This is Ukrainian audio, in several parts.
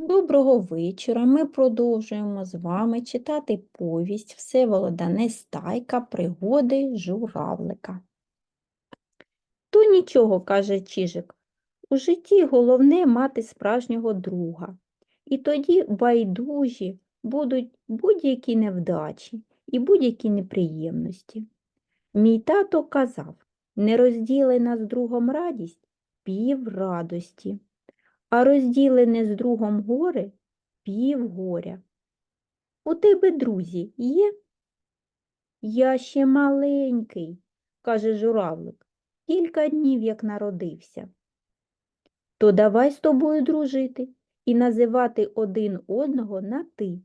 Доброго вечора. Ми продовжуємо з вами читати повість Всеволода Нестайка Пригоди журавлика. То нічого, каже Чижик, у житті головне мати справжнього друга. І тоді байдужі будуть будь-які невдачі і будь-які неприємності. Мій тато казав, нерозділена з другом радість пів радості а розділене з другом горе пів горя. У тебе друзі є? Я ще маленький, каже журавлик, кілька днів як народився. То давай з тобою дружити і називати один одного на ти.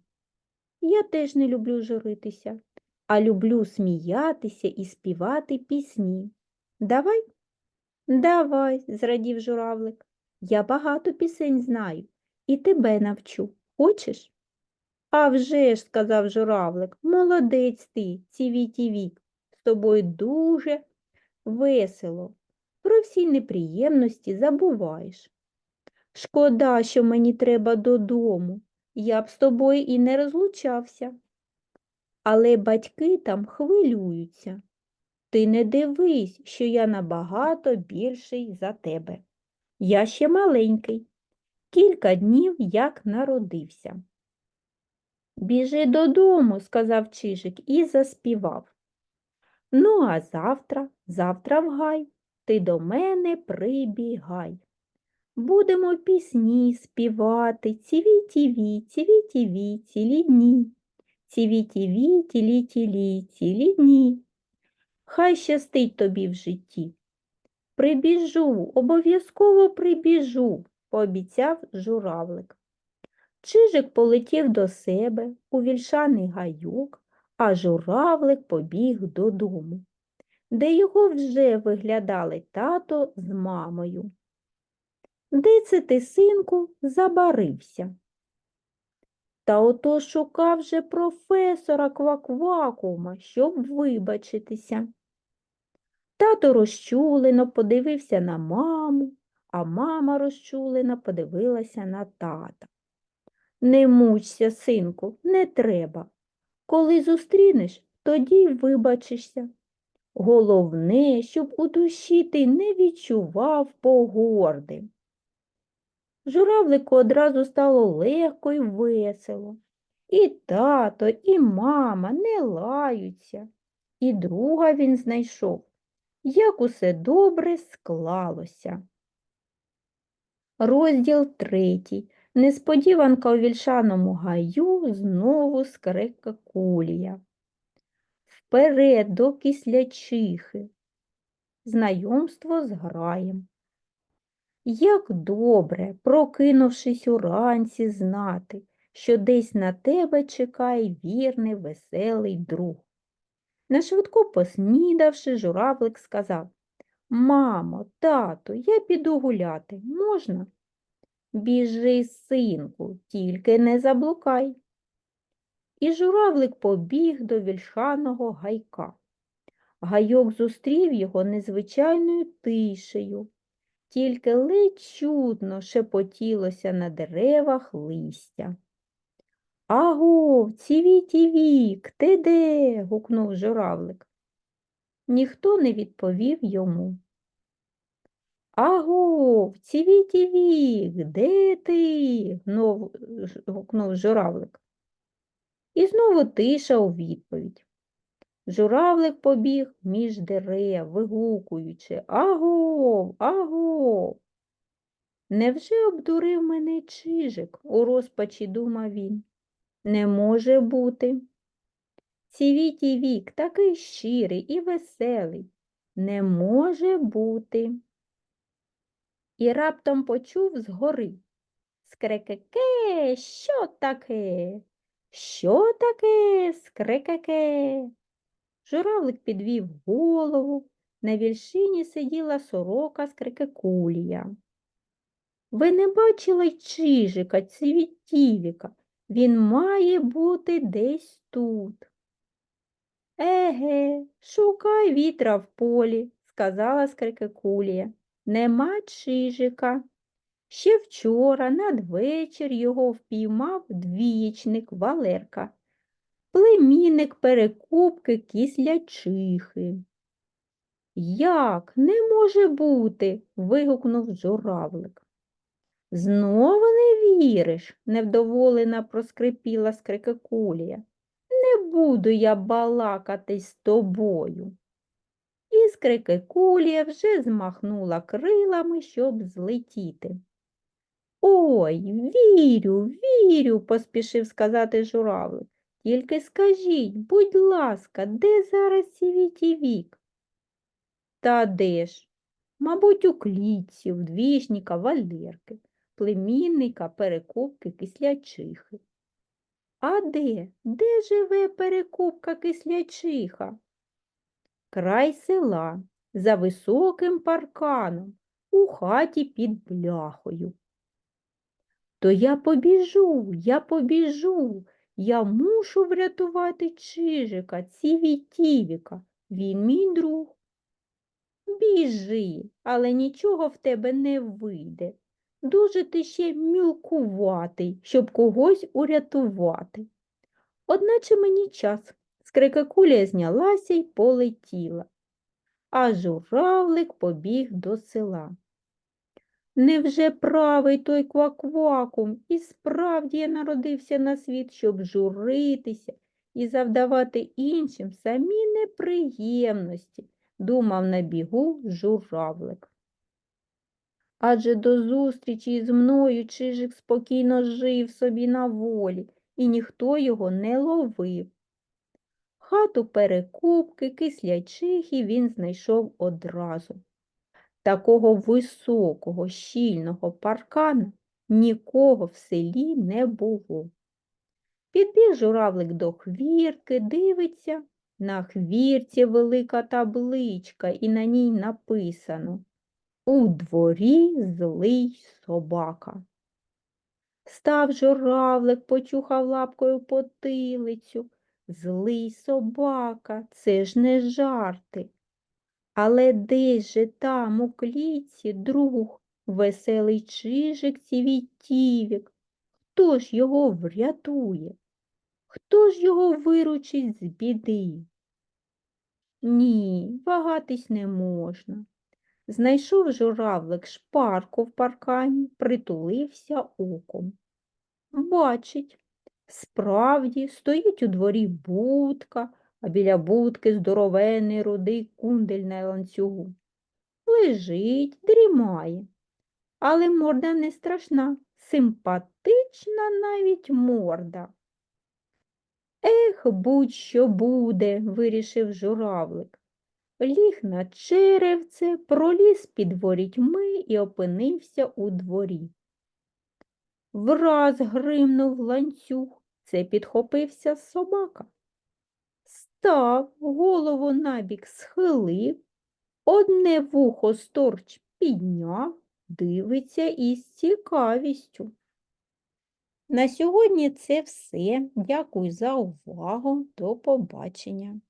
Я теж не люблю журитися, а люблю сміятися і співати пісні. Давай? Давай, зрадів журавлик. Я багато пісень знаю і тебе навчу. Хочеш? «А вже ж, сказав журавлик, молодець ти, цівіті вік, з тобою дуже весело. Про всі неприємності забуваєш. Шкода, що мені треба додому, я б з тобою і не розлучався. Але батьки там хвилюються. Ти не дивись, що я набагато більший за тебе. Я ще маленький, кілька днів як народився. Біжи додому, сказав Чижик і заспівав. Ну, а завтра, завтра в гай, ти до мене прибігай. Будемо пісні співати ціві-тіві, ціві-тіві, цілі дні, ціві-тіві, тілі-тілі, цілі дні. Хай щастить тобі в житті. Прибіжу, обов'язково прибіжу, пообіцяв журавлик. Чижик полетів до себе у вільшаний гайок, а журавлик побіг додому, де його вже виглядали тато з мамою. Де це ти, синку, забарився? Та ото шукав же професора Кваквакума, щоб вибачитися. Тато розчулено подивився на маму, а мама розчулено подивилася на тата. Не мучся, синку, не треба. Коли зустрінеш, тоді вибачишся. Головне, щоб у душі ти не відчував погорди. Журавлику одразу стало легко й весело. І тато, і мама не лаються, і друга він знайшов як усе добре склалося. Розділ третій. Несподіванка у вільшаному гаю знову скрика кулія. Вперед до кислячихи. Знайомство з граєм. Як добре, прокинувшись уранці, знати, що десь на тебе чекає вірний, веселий друг. Нашвидко поснідавши, журавлик сказав Мамо, тату, я піду гуляти. Можна? Біжи, синку, тільки не заблукай. І журавлик побіг до вільшаного гайка. Гайок зустрів його незвичайною тишею, тільки ледь чутно шепотілося на деревах листя. Агов, ціві-тівік, ти де? гукнув журавлик. Ніхто не відповів йому. Агов, ціві-тівік, де ти? Гукнув журавлик. І знову тиша у відповідь. Журавлик побіг між дерев, вигукуючи Агов, агов. Невже обдурив мене чижик? у розпачі думав він. Не може бути. Цівітій вік такий щирий і веселий. Не може бути. І раптом почув згори. Скрекеке, що таке? Що таке? Скрекеке? Журавлик підвів голову. На вільшині сиділа сорока скрекекулія. Ви не бачили чижика, цвітівіка? Він має бути десь тут. Еге, шукай вітра в полі, сказала скрикекулія. Нема чижика. Ще вчора надвечір його впіймав двієчник Валерка, племінник перекупки кислячихи. Як не може бути? вигукнув журавлик. Знову не віриш, невдоволена проскрипіла скрикекулія. Не буду я балакатись з тобою. І скрикекулія вже змахнула крилами, щоб злетіти. Ой, вірю, вірю, поспішив сказати журавлик. Тільки скажіть, будь ласка, де зараз сівіті вік? Та де ж? Мабуть, у клітці, в двішніка Валерки, племінника перекупки кислячихи. А де? Де живе перекупка кислячиха? Край села, за високим парканом, у хаті під бляхою. То я побіжу, я побіжу, я мушу врятувати Чижика, Ціві-Тівіка, він мій друг. Біжи, але нічого в тебе не вийде. Дуже ти ще мілкуватий, щоб когось урятувати. Одначе мені час. Скрикакулія знялася й полетіла, а журавлик побіг до села. Невже правий той кваквакум і справді я народився на світ, щоб журитися і завдавати іншим самі неприємності, думав на бігу журавлик. Адже до зустрічі з мною Чижик спокійно жив собі на волі, і ніхто його не ловив. Хату перекупки кислячихи він знайшов одразу. Такого високого, щільного паркана нікого в селі не було. Підбіг журавлик до хвіртки, дивиться, на хвірці велика табличка, і на ній написано У дворі злий собака. Став журавлик, почухав лапкою потилицю. Злий собака, це ж не жарти. Але де же там у клітці друг, веселий чижик цівітівік? Хто ж його врятує? Хто ж його виручить з біди? Ні, вагатись не можна. Знайшов журавлик шпарку в паркані, притулився оком. Бачить, справді стоїть у дворі будка, а біля будки здоровений рудий кундель на ланцюгу. Лежить, дрімає. Але морда не страшна, симпатична навіть морда. Ех, будь-що буде, вирішив журавлик. Ліг на черевце, проліз під ворітьми і опинився у дворі. Враз гримнув ланцюг, це підхопився собака. Став, голову набік схилив, одне вухо сторч підняв, дивиться із цікавістю. На сьогодні це все. Дякую за увагу. До побачення.